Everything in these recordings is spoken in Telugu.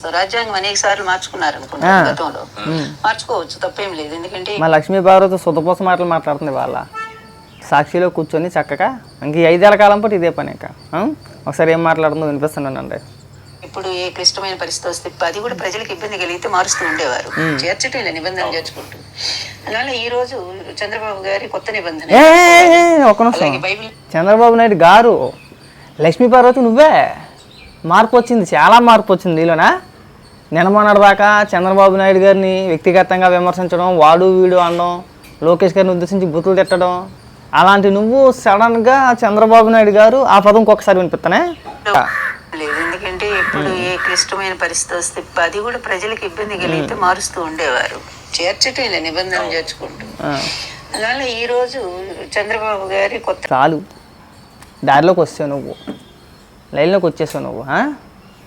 రాజ్యాంగం అనేక సార్లు మార్చుకున్నారు అనుకుంటున్నాను గతంలో. మార్చుకోవచ్చు తప్పేం లేదు. ఎందుకంటే మా లక్ష్మీ పార్వతి సుతపోస మాటలు మాట్లాడుతుంది వాళ్ళ. సాక్షిలో కూర్చొని చక్కగా ఇంక ఐదేళ్ళ కాలం పాటు ఇదే పని ఇంకా. ఆ? ఒకసారి ఏం మాట్లాడుతుందో వినిపిస్తున్నానండి ఇప్పుడు ఏ క్లిష్టమైన పరిస్థితి వస్తే అది కూడా ప్రజలకు ఇబ్బంది కలిగితే మారుస్తూ ఉండేవారు. చేర్చటం ఇలా నిబంధన చేర్చుకుంటూ. అందువల్ల ఈ రోజు చంద్రబాబు గారి కొత్త నిబంధన. ఒక నిమిషం. చంద్రబాబు నాయుడు గారు లక్ష్మీ పార్వతి నువ్వే. మార్పు వచ్చింది చాలా మార్పు వచ్చింది నీలోనా? నినమన్నటి దాకా చంద్రబాబు నాయుడు గారిని వ్యక్తిగతంగా విమర్శించడం వాడు వీడు అనడం లోకేష్ గారిని ఉద్దేశించి బుతులు తిట్టడం అలాంటి నువ్వు సడన్గా చంద్రబాబు నాయుడు గారు ఆ పదం ఇంకొకసారి వినిపిస్తానే లేదు ఎందుకంటే ఇప్పుడు ఏ క్లిష్టమైన పరిస్థితి వస్తే అది కూడా ప్రజలకు ఇబ్బంది కలిగితే మారుస్తూ ఉండేవారు. చేర్చటం నిబంధన చేర్చుకుంటూ. అందువల్ల ఈ రోజు చంద్రబాబు గారి కొత్త చాలు. దారిలోకి వచ్చావు నువ్వు. లైన్లోకి వచ్చేసావు నువ్వు?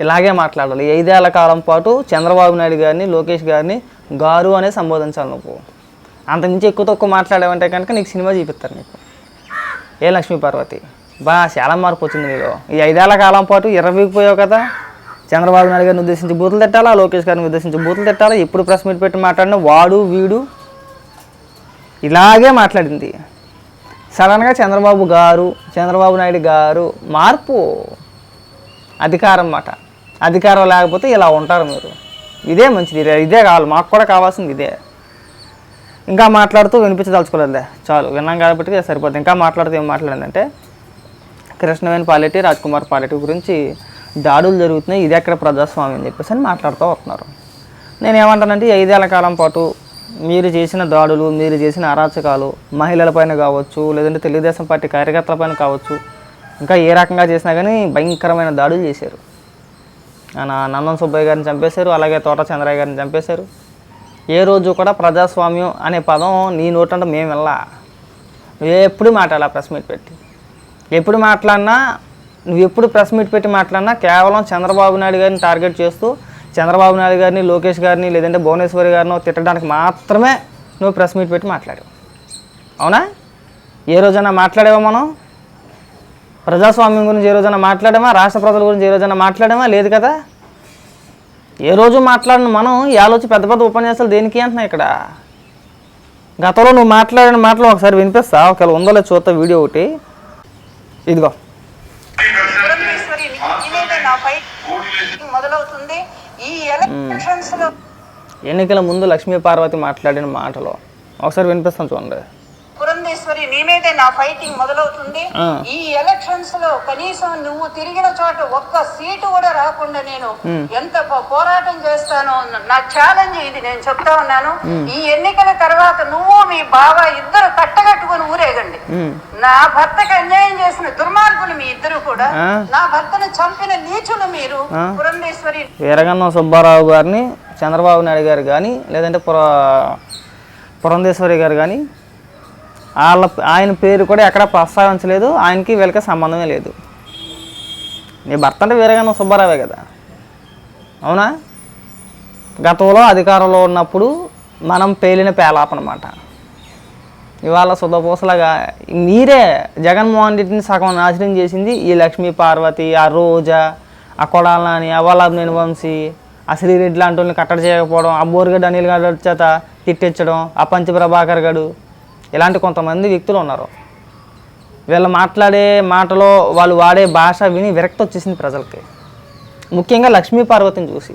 ఇలాగే మాట్లాడాలి. ఐదేళ్ళ కాలం పాటు చంద్రబాబు నాయుడు గారిని లోకేష్ గారిని గారు అనే సంబోధించాలి నువ్వు. అంతకుమించి ఎక్కువ తక్కువ మాట్లాడావంటే కనుక నీకు సినిమా చూపిస్తారు నీకు. ఏ లక్ష్మీ పార్వతి? బా చాలా మార్పు వచ్చింది నీలో. ఈ ఐదేళ్ళ కాలం పాటు ఇరవైపోయావు కదా. చంద్రబాబు నాయుడు గారిని ఉద్దేశించి బూతులు తిట్టాలా? లోకేష్ గారిని ఉద్దేశించి బూతులు తిట్టాలా? ఎప్పుడు ప్రెస్ మీట్ పెట్టి మాట్లాడిన వాడు వీడు ఇలాగే మాట్లాడింది. సడన్గా చంద్రబాబు గారు చంద్రబాబు నాయుడు గారు మార్పు. అధికారం మాట అధికారం లేకపోతే ఇలా ఉంటారు మీరు. ఇదే మంచిది. ఇదే కావాలి. మాకు కూడా కావాల్సింది ఇదే. ఇంకా మాట్లాడుతూ వినిపించదలుచుకోలేదులే. చాలు. విన్నాం కాబట్టి సరిపోతుంది ఇంకా మాట్లాడుతూ ఏం మాట్లాడిందంటే కృష్ణవేణి పాలెట్టి రాజ్కుమార్ పాలెట్టి గురించి దాడులు జరుగుతున్నాయి. ఇది ఎక్కడ ప్రజాస్వామ్యం అని చెప్పేసి అని మాట్లాడుతూ వస్తున్నారు. నేను ఏమంటానంటే ఐదేళ్ళ కాలం పాటు మీరు చేసిన దాడులు మీరు చేసిన అరాచకాలు మహిళలపైన కావచ్చు లేదంటే తెలుగుదేశం పార్టీ కార్యకర్తలపైన కావచ్చు ఇంకా ఏ రకంగా చేసినా కానీ భయంకరమైన దాడులు చేశారు. నందన్ సుబ్బయ్య గారిని చంపేశారు అలాగే తోట చంద్రయ్య గారిని చంపేశారు. ఏ రోజు కూడా ప్రజాస్వామ్యం అనే పదం నీ నోటంటే మేము వెళ్ళా. నువ్వు ఎప్పుడు మాట్లాడాలి ప్రెస్ మీట్ పెట్టి? ఎప్పుడు మాట్లాడినా నువ్వు ఎప్పుడు ప్రెస్ మీట్ పెట్టి మాట్లాడినా కేవలం చంద్రబాబు నాయుడు గారిని టార్గెట్ చేస్తూ చంద్రబాబు నాయుడు గారిని లోకేష్ గారిని లేదంటే భువనేశ్వరి గారిని తిట్టడానికి మాత్రమే నువ్వు ప్రెస్ మీట్ పెట్టి మాట్లాడావు. అవునా? ఏ రోజైనా మాట్లాడావా మనం? ప్రజాస్వామ్యం గురించి ఏ రోజైనా మాట్లాడామా? రాష్ట్ర ప్రజల గురించి ఏ రోజైనా మాట్లాడామా? లేదు కదా? ఏ రోజు మాట్లాడిన మనం? ఈ ఆలోచి పెద్ద పెద్ద ఉపన్యాసాలు దేనికి అంటున్నా ఇక్కడ? గతంలో నువ్వు మాట్లాడిన మాటలు ఒకసారి వినిపిస్తా. ఒకవేళ ఉందో లేదో చూస్తా వీడియో ఒకటి. ఇదిగో. ఎన్నికల ముందు లక్ష్మీ పార్వతి మాట్లాడిన మాటలు. ఒకసారి వినిపిస్తాను చూడండి. నీ మీదే నా ఫైటింగ్ మొదలవుతుంది. ఈ ఎలక్షన్స్లో కనీసం నువ్వు తిరిగిన చోట ఒక్క సీటు కూడా రాకుండా నేను ఎంత పోరాటం చేస్తానో నా ఛాలెంజ్ ఇది నేను చెప్తా ఉన్నాను ఈ ఎన్నికల తర్వాత నువ్వు మీ బావ ఇద్దరు కట్టగట్టుకుని ఊరేగండి. నా భర్తకి అన్యాయం చేసిన దుర్మార్గులు మీ ఇద్దరు కూడా. నా భర్తను చంపిన నీచులు మీరు. పురంధేశ్వరి వీరగన్నం సుబ్బారావు గారిని చంద్రబాబు నాయుడు గారు కానీ లేదంటే పుర పురంధేశ్వరి గారు కానీ వాళ్ళ ఆయన పేరు కూడా ఎక్కడ ప్రస్తావించలేదు ఆయనకి వీళ్ళకి సంబంధమే లేదు. నీ భర్త అంటే వేరేగా నువ్వు సుబ్బారావే కదా. అవునా? గతంలో అధికారంలో ఉన్నప్పుడు మనం పేలిన పేలాపనమాట ఇవాళ సుధపోసలాగా మీరే జగన్మోహన్ రెడ్డిని సగం నాశనం చేసింది ఈ లక్ష్మీ పార్వతి ఆ రోజా ఆ కొడాలని ఆ వంశీ ఆ శ్రీరెడ్డి లాంటి వాళ్ళని కట్టడి చేయకపోవడం ఆ బోరుగడ్డ అనిల్ గారు చేత తిట్టించడం ఆ పంచ ప్రభాకర్ గడు ఇలాంటి కొంతమంది వ్యక్తులు ఉన్నారు. వీళ్ళు మాట్లాడే మాటలో వాళ్ళు వాడే భాష విని విరక్తి వచ్చేసింది ప్రజలకి. ముఖ్యంగా లక్ష్మీ పార్వతిని చూసి.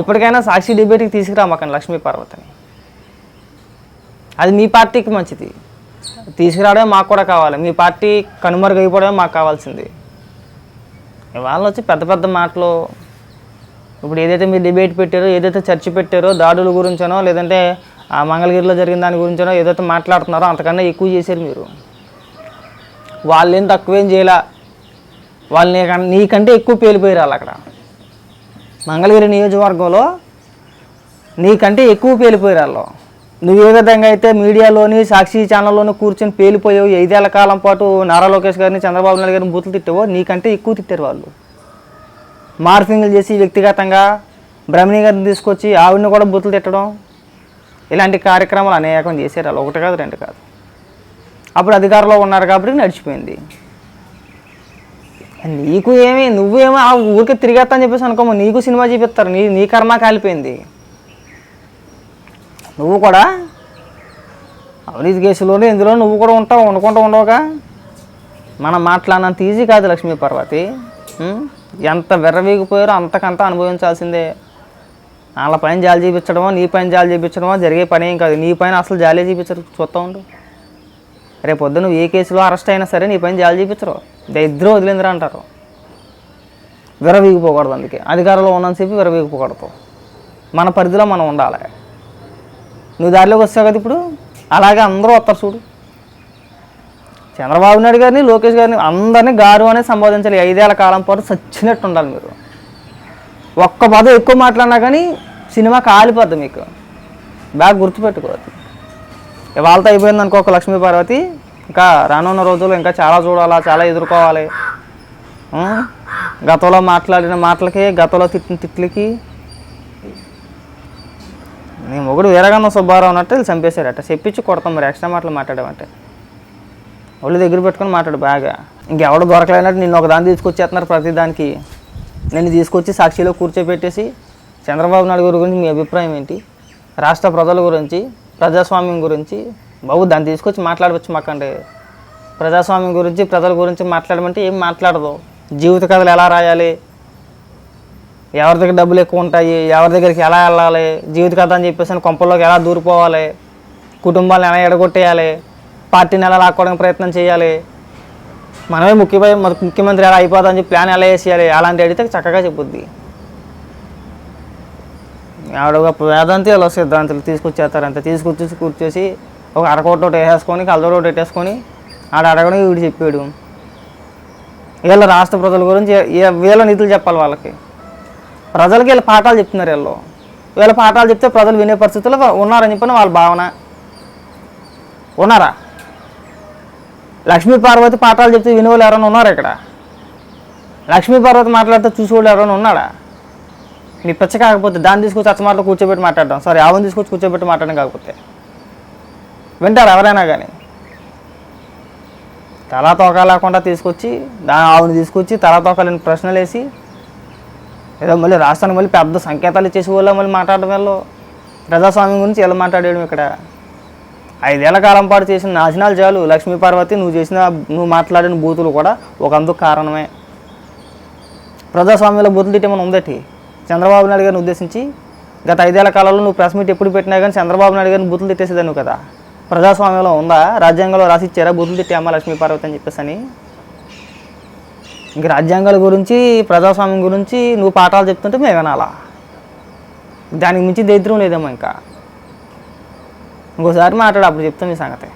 ఇప్పటికైనా సాక్షి డిబేట్కి తీసుకురామాకండి లక్ష్మీ పార్వతిని. అది మీ పార్టీకి మంచిది. తీసుకురావడమే మాకు కూడా కావాలి. మీ పార్టీ కనుమరుగైపోవడమే మాకు కావాల్సింది. వాళ్ళు వచ్చి పెద్ద పెద్ద మాటలు. ఇప్పుడు ఏదైతే మీరు డిబేట్ పెట్టారో ఏదైతే చర్చ పెట్టారో దాడుల గురించనో లేదంటే ఆ మంగళగిరిలో జరిగిన దాని గురించనో ఏదైతే మాట్లాడుతున్నారో అంతకన్నా ఎక్కువ చేశారు మీరు. వాళ్ళేం తక్కువేం చేయలే. వాళ్ళు నీకన్- నీకంటే ఎక్కువ పేలిపోయారు వాళ్ళు అక్కడ. మంగళగిరి నియోజకవర్గంలో నీకంటే ఎక్కువ పేలిపోయారు వాళ్ళు. నువ్వు ఏ విధంగా అయితే మీడియాలోని సాక్షి ఛానల్లోని కూర్చొని పేలిపోయావు ఐదేళ్ళ కాలం పాటు నారా లోకేష్ గారిని చంద్రబాబు నాయుడు గారిని బూతులు తిట్టావో నీకంటే ఎక్కువ తిట్టారు వాళ్ళు. మార్ఫింగ్లు చేసి వ్యక్తిగతంగా బ్రహ్మణి గారిని తీసుకొచ్చి ఆవిడని కూడా బూతులు తిట్టడం ఇలాంటి కార్యక్రమాలు అనేకం చేశారు. అలా ఒకటి కాదు రెండు కాదు. అప్పుడు అధికారంలో ఉన్నారు కాబట్టి నడిచిపోయింది. నీకు ఏమి నువ్వేమో ఆ ఊరికే తిరిగేస్తా అని చెప్పేసి అనుకోమో. నీకు సినిమా చూపిస్తారు. నీ నీ కర్మ కాలిపోయింది. నువ్వు కూడా అవినీతి కేసులోనే ఇందులో నువ్వు కూడా ఉంటావు వండుకుంటూ ఉండవుగా. మనం మాట్లాడినంత ఈజీ కాదు లక్ష్మీ పార్వతి ఎంత వెర్రవీగిపోయారో అంతకంత అనుభవించాల్సిందే. వాళ్ళ పైన జాలి చూపించడమో నీ పైన జాలి చూపించడమో జరిగే పని ఏం కాదు. నీ పైన అసలు జాలే చూపించరు. చూస్తూ ఉండు. రేపు పొద్దున్న నువ్వు ఏ కేసులో అరెస్ట్ అయినా సరే నీ పైన జాలి చూపించరు. ఇద్దరు వదిలిందిరా అంటారు. విరవీగిపోకూడదు అందుకే. అధికారంలో ఉన్నంతసేపు విరవీగిపోకూడదు మన పరిధిలో మనం ఉండాలి. నువ్వు దారిలోకి వస్తావు కదా ఇప్పుడు? అలాగే అందరూ వస్తారు చూడు. చంద్రబాబు నాయుడు గారిని లోకేష్ గారిని అందరినీ గారు అనే సంబోధించాలి. ఐదేళ్ళ కాలం పాటు చచ్చినట్టు ఉండాలి మీరు. ఒక్క పదం ఎక్కువ మాట్లాడినా కానీ సినిమా కాలిపోద్ది మీకు. బాగా గుర్తుపెట్టుకోవద్దు. వాళ్ళతో అయిపోయింది అనుకో ఒక లక్ష్మీ పార్వతి ఇంకా రానున్న రోజుల్లో ఇంకా చాలా చూడాలా చాలా ఎదుర్కోవాలి. గతంలో మాట్లాడిన మాటలకి గతంలో తిట్టిన తిట్లకి. నీ మొగుడు వీరగన్న సుబ్బారావు అన్నట్టు వీళ్ళు చంపేశారట. చెప్పించి కొడతాం మరి ఎక్స్ట్రా మాటలు మాట్లాడమంటే. ఒళ్ళు దగ్గర పెట్టుకొని మాట్లాడు బాగా. ఇంకెవడు దొరకలేనట్టు నిన్ను ఒక దాన్ని తీసుకొచ్చేస్తున్నారు ప్రతి దానికి నేను తీసుకొచ్చి సాక్షిలో కూర్చోబెట్టేసి చంద్రబాబు నాయుడు గారి గురించి మీ అభిప్రాయం ఏంటి? రాష్ట్ర ప్రజల గురించి ప్రజాస్వామ్యం గురించి? బాబు దాన్ని తీసుకొచ్చి మాట్లాడవచ్చు మాకండి ప్రజాస్వామ్యం గురించి ప్రజల గురించి మాట్లాడమంటే ఏం మాట్లాడదు? జీవిత కథలు ఎలా రాయాలి? ఎవరి దగ్గర డబ్బులు ఎక్కువ ఉంటాయి? ఎవరి దగ్గరికి ఎలా వెళ్ళాలి? జీవిత కథ అని చెప్పేసి కొంపల్లోకి ఎలా దూరిపోవాలి? కుటుంబాలను ఎలా ఎడగొట్టేయాలి? పార్టీని ఎలా లాక్కోవడానికి ప్రయత్నం చేయాలి? మనమే ముఖ్యమై ముఖ్యమంత్రి ఎలా అయిపోతామని చెప్పి ప్లాన్ ఎలా వేసేయాలి? అలాంటి అడిగితే చక్కగా చెప్పుద్ది. ఆవిడ ఒక వేదాంతి అలా సిద్ధాంతులు తీసుకొచ్చేస్తారు అంతే. తీసుకొచ్చి కూర్చేసి ఒక అరకోట ఒకటి వేసేసుకొని కలదోట ఒకటి పెట్టేసుకొని ఆడ అడగడం వీడు చెప్పాడు. వీళ్ళ రాష్ట్ర ప్రజల గురించి వీళ్ళ నిధులు చెప్పాలి వాళ్ళకి. ప్రజలకి వీళ్ళ పాఠాలు చెప్తున్నారు వీళ్ళు. వీళ్ళ పాఠాలు చెప్తే ప్రజలు వినే పరిస్థితుల్లో ఉన్నారని చెప్పిన వాళ్ళ భావన. ఉన్నారా? లక్ష్మీ పార్వతి పాఠాలు చెప్తే వినేవాళ్ళు ఎవరైనా ఉన్నారు ఇక్కడ? లక్ష్మీ పార్వతి మాట్లాడితే చూసేవాళ్ళు ఎవరైనా ఉన్నాడా? నీ పిచ్చ కాకపోతే దాన్ని తీసుకొచ్చి అచ్చమాటలో కూర్చోబెట్టి మాట్లాడడం. సారీ ఆవుని తీసుకొచ్చి కూర్చోబెట్టి మాట్లాడడం కాకపోతే. వింటారు ఎవరైనా కానీ తలా తోక లేకుండా తీసుకొచ్చి దా ఆవుని తీసుకొచ్చి తలా తోకలేని ప్రశ్నలు వేసి ఏదో మళ్ళీ రాష్ట్రానికి మళ్ళీ పెద్ద సంకేతాలు ఇచ్చేసి వాళ్ళు మళ్ళీ మాట్లాడడం వల్ల ప్రజాస్వామ్యం గురించి ఎలా మాట్లాడేయడం ఇక్కడ ఐదేళ్ళ కాలం పాటు చేసిన నాశనాలు చాలు. లక్ష్మీ పార్వతి నువ్వు చేసిన నువ్వు మాట్లాడిన బూతులు కూడా ఒక అందుకు కారణమే. ప్రజాస్వామ్యంలో బూతులు తిట్టేమని ఉందటి? చంద్రబాబు నాయుడు గారిని ఉద్దేశించి గత ఐదేళ్ళ కాలంలో నువ్వు ప్రెస్ మీట్ ఎప్పుడు పెట్టినా కానీ చంద్రబాబు నాయుడు గారిని బూతులు తిట్టేసేదాన్ని కదా. ప్రజాస్వామ్యంలో ఉందా? రాజ్యాంగంలో రాసిచ్చారా బూతులు తిట్టే అమ్మ లక్ష్మీ పార్వతి అని చెప్పేసి అని ఇంక రాజ్యాంగాల గురించి ప్రజాస్వామ్యం గురించి నువ్వు పాఠాలు చెప్తుంటే మేము వినాలా? దానికి మించి దరిద్రం లేదేమో ఇంకా. ఇంకోసారి మాట్లాడు అప్పుడు చెప్తాను మీ సంగతి.